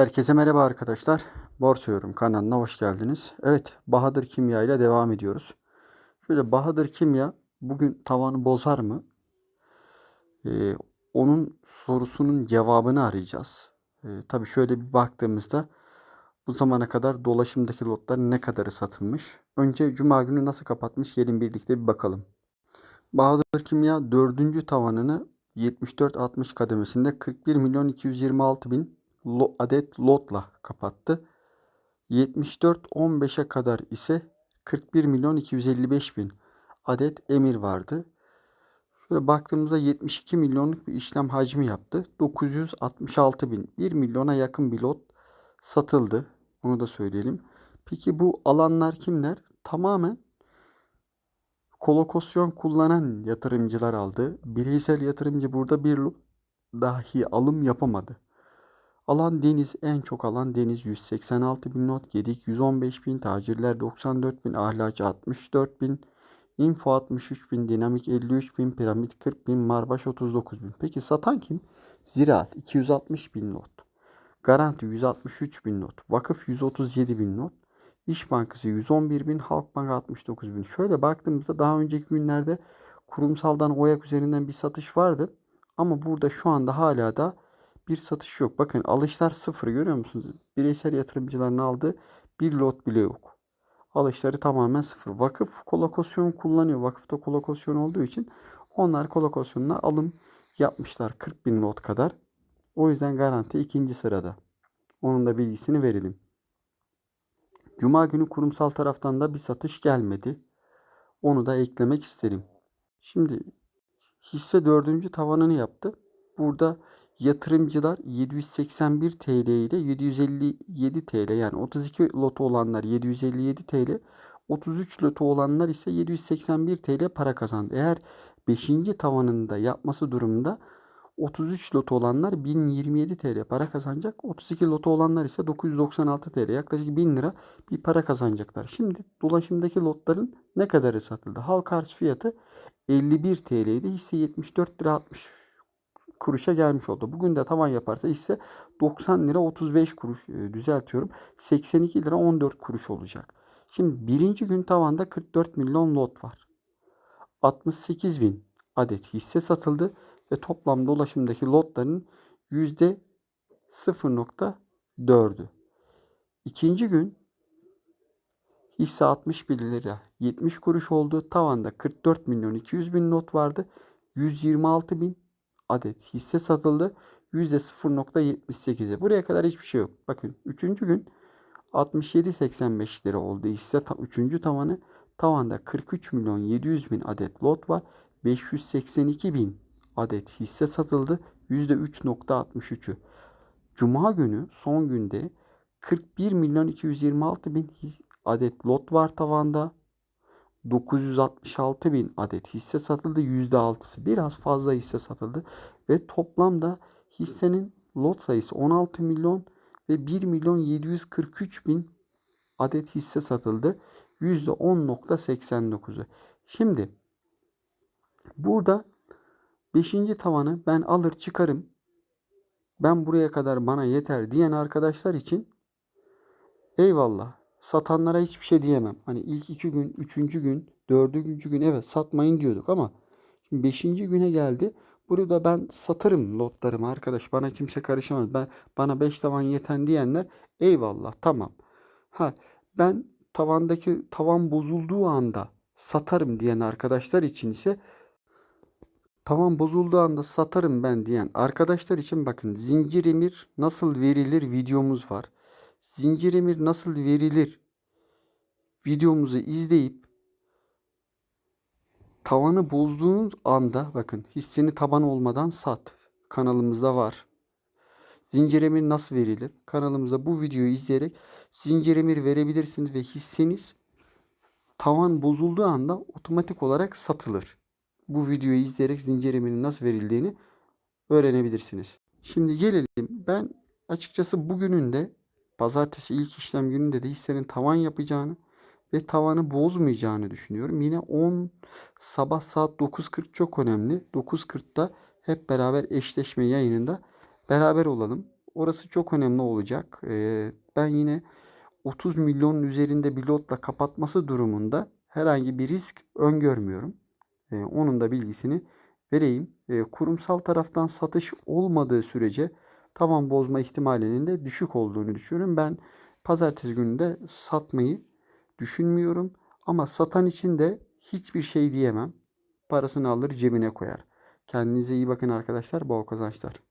Herkese merhaba arkadaşlar. Borsa Yorum kanalına hoş geldiniz. Evet, Bahadır Kimya ile devam ediyoruz. Şöyle Bahadır Kimya bugün tavanı bozar mı? Ee, onun sorusunun cevabını arayacağız. Ee, tabii şöyle bir baktığımızda bu zamana kadar dolaşımdaki lotlar ne kadarı satılmış? Önce Cuma günü nasıl kapatmış? Gelin birlikte bir bakalım. Bahadır Kimya dördüncü tavanını 74-60 kademesinde 41 milyon 226 bin adet lotla kapattı. 74-15'e kadar ise 41 milyon 255 bin adet emir vardı. Şöyle baktığımızda 72 milyonluk bir işlem hacmi yaptı. 966 bin 1 milyona yakın bir lot satıldı. Onu da söyleyelim. Peki bu alanlar kimler? Tamamen kolokasyon kullanan yatırımcılar aldı. Bireysel yatırımcı burada bir dahi alım yapamadı. Alan deniz en çok alan deniz 186 bin not, gedik 115 bin, tacirler 94 bin, ahlacı 64 bin, info 63 bin, dinamik 53 bin, piramit 40 bin, marbaş 39 bin. Peki satan kim? Ziraat 260 bin not, garanti 163 bin not, vakıf 137 bin not, İş Bankası 111 bin, Halkbank 69 bin. Şöyle baktığımızda daha önceki günlerde kurumsaldan OYAK üzerinden bir satış vardı. Ama burada şu anda hala da bir satış yok. Bakın alışlar sıfır görüyor musunuz? Bireysel yatırımcıların aldığı bir lot bile yok. Alışları tamamen sıfır. Vakıf kolokasyon kullanıyor. Vakıfta kolokasyon olduğu için onlar kolokasyonuna alım yapmışlar. 40 bin lot kadar. O yüzden garanti ikinci sırada. Onun da bilgisini verelim. Cuma günü kurumsal taraftan da bir satış gelmedi. Onu da eklemek isterim. Şimdi hisse dördüncü tavanını yaptı. Burada yatırımcılar 781 TL ile 757 TL yani 32 lotu olanlar 757 TL 33 lotu olanlar ise 781 TL para kazandı. Eğer 5. tavanında yapması durumunda 33 lotu olanlar 1027 TL para kazanacak. 32 lotu olanlar ise 996 TL yaklaşık 1000 lira bir para kazanacaklar. Şimdi dolaşımdaki lotların ne kadarı satıldı? Halk arz fiyatı 51 TL idi. Hisse 74 lira 60 kuruşa gelmiş oldu. Bugün de tavan yaparsa hisse 90 lira 35 kuruş e, düzeltiyorum. 82 lira 14 kuruş olacak. Şimdi birinci gün tavanda 44 milyon lot var. 68 bin adet hisse satıldı ve toplam dolaşımdaki lotların yüzde 0.4'ü. İkinci gün hisse 61 lira 70 kuruş oldu. Tavanda 44 milyon 200 bin lot vardı. 126 bin adet hisse satıldı. %0.78'e. Buraya kadar hiçbir şey yok. Bakın 3. gün 67.85 lira oldu hisse 3. tavanı. Tavanda 43 milyon 700 bin adet lot var. 582 bin adet hisse satıldı. %3.63'ü. Cuma günü son günde 41 milyon 226 bin adet lot var tavanda. 966 bin adet hisse satıldı. %6'sı biraz fazla hisse satıldı. Ve toplamda hissenin lot sayısı 16 milyon ve 1 milyon 743 bin adet hisse satıldı. %10.89'u. Şimdi burada 5. tavanı ben alır çıkarım. Ben buraya kadar bana yeter diyen arkadaşlar için eyvallah. Satanlara hiçbir şey diyemem. Hani ilk iki gün, üçüncü gün, dördüncü gün evet satmayın diyorduk ama şimdi beşinci güne geldi. Burada ben satarım lotlarımı arkadaş. Bana kimse karışamaz. Ben bana 5 tavan yeten diyenler eyvallah tamam. Ha ben tavandaki tavan bozulduğu anda satarım diyen arkadaşlar için ise tavan bozulduğu anda satarım ben diyen arkadaşlar için bakın zincir emir nasıl verilir videomuz var. Zincir emir nasıl verilir videomuzu izleyip tavanı bozduğunuz anda bakın hisseni taban olmadan sat. Kanalımızda var. Zincir emir nasıl verilir? Kanalımızda bu videoyu izleyerek zincir emir verebilirsiniz ve hisseniz tavan bozulduğu anda otomatik olarak satılır. Bu videoyu izleyerek zincir emirin nasıl verildiğini öğrenebilirsiniz. Şimdi gelelim ben açıkçası bugünün de pazartesi ilk işlem gününde de hissenin tavan yapacağını ve tavanı bozmayacağını düşünüyorum. Yine 10 sabah saat 9.40 çok önemli. 9.40'da hep beraber eşleşme yayınında beraber olalım. Orası çok önemli olacak. Ee, ben yine 30 milyonun üzerinde bir lotla kapatması durumunda herhangi bir risk öngörmüyorum. Ee, onun da bilgisini vereyim. Ee, kurumsal taraftan satış olmadığı sürece tavan bozma ihtimalinin de düşük olduğunu düşünüyorum. Ben pazartesi günü de satmayı düşünmüyorum. Ama satan için de hiçbir şey diyemem. Parasını alır cebine koyar. Kendinize iyi bakın arkadaşlar. Bol kazançlar.